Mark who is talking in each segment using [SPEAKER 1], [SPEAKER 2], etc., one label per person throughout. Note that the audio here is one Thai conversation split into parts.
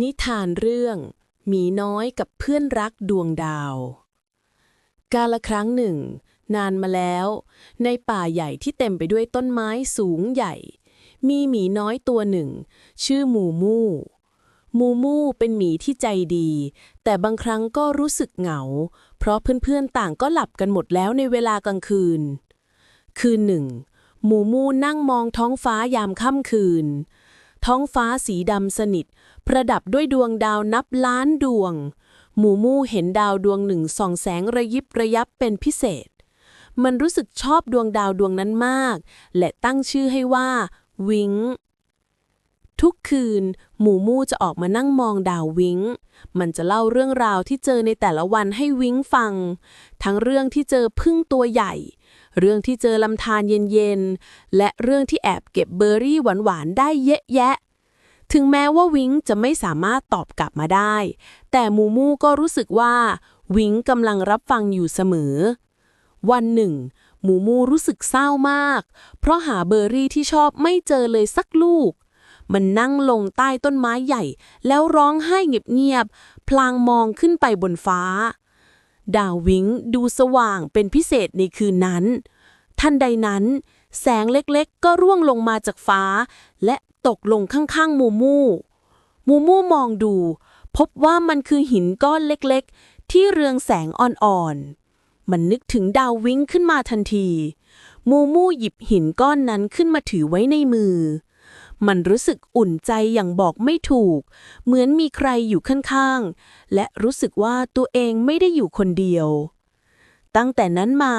[SPEAKER 1] นิทานเรื่องหมีน้อยกับเพื่อนรักดวงดาว กาละครั้งหนึ่ง นานมาแล้ว ในป่าใหญ่ที่เต็มไปด้วยต้นไม้สูงใหญ่ มีหมีน้อยตัวหนึ่ง ชื่อมูมู มูมูเป็นหมีที่ใจดี แต่บางครั้งก็รู้สึกเหงา เพราะเพื่อนๆต่างก็หลับกันหมดแล้วในเวลากลางคืน คืนหนึ่ง มูมูนั่งมองท้องฟ้ายามค่ำคืน ท้องฟ้าสีดำสนิท ประดับด้วยดวงดาวนับล้านดวง หมูมูเห็นดาวดวงหนึ่งส่องแสงระยิบระยับเป็นพิเศษ มันรู้สึกชอบดวงดาวดวงนั้นมาก และตั้งชื่อให้ว่า วิง ทุกคืน หมูมูจะออกมานั่งมองดาววิงมันจะเล่าเรื่องราวที่เจอในแต่ละวันให้วิงฟัง ทั้งเรื่องที่เจอพึ่งตัวใหญ่ เรื่องที่เจอลำธารเย็นๆ และเรื่องที่แอบเก็บเบอร์รี่หวานๆ ได้เยอะแยะ ถึงแม้ว่าวิงจะไม่สามารถตอบกลับมาได้ แต่มูมูก็รู้สึกว่า วิงกำลังรับฟังอยู่เสมอ วันหนึ่งหมูมูรู้สึกเศร้ามาก เพราะหาเบอร์รี่ที่ชอบไม่เจอเลยสักลูก มันนั่งลงใต้ต้นไม้ใหญ่ แล้วร้องไห้เงียบๆ พลางมองขึ้นไปบนฟ้า ดาววิงดูสว่างเป็นพิเศษในคืนนั้น ทันใดนั้น แสงเล็กๆ ก็ร่วงลงมาจากฟ้า และตกลงข้างๆ มูมู มูมูมองดู พบว่ามันคือหินก้อนเล็กๆ ที่เรืองแสงอ่อนๆ มันนึกถึงดาววิงขึ้นมาทันที มูมูหยิบหินก้อนนั้นขึ้นมาถือไว้ในมือ มันรู้สึกอุ่นใจอย่างบอกไม่ถูก เหมือนมีใครอยู่ข้างๆ และรู้สึกว่าตัวเองไม่ได้อยู่คนเดียว ตั้งแต่นั้นมา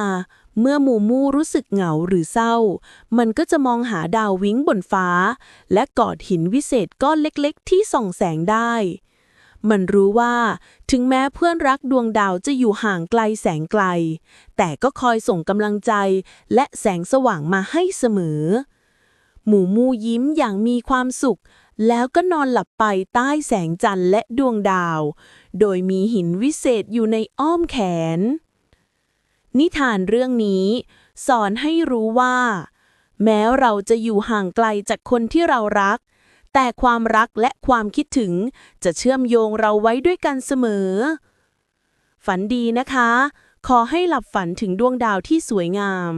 [SPEAKER 1] เมื่อมูมูรู้สึกเหงาหรือเศร้า มันก็จะมองหาดาววิ้งบนฟ้า และกอดหินวิเศษก้อนเล็กๆ ที่ส่องแสงได้มันรู้ว่าถึงแม้เพื่อนรักดวงดาวจะอยู่ห่างไกลแสงไกล แต่ก็คอยส่งกำลังใจและแสงสว่างมาให้เสมอ หมูมูยิ้มอย่างมีความสุข แล้วก็นอนหลับไปใต้แสงจันทร์และดวงดาว โดยมีหินวิเศษอยู่ในอ้อมแขน นิทานเรื่องนี้ สอนให้รู้ว่า แม้เราจะอยู่ห่างไกลจากคนที่เรารัก แต่ความรักและความคิดถึงจะเชื่อมโยงเราไว้ด้วยกันเสมอ ฝันดีนะคะ ขอให้หลับฝันถึงดวงดาวที่สวยงาม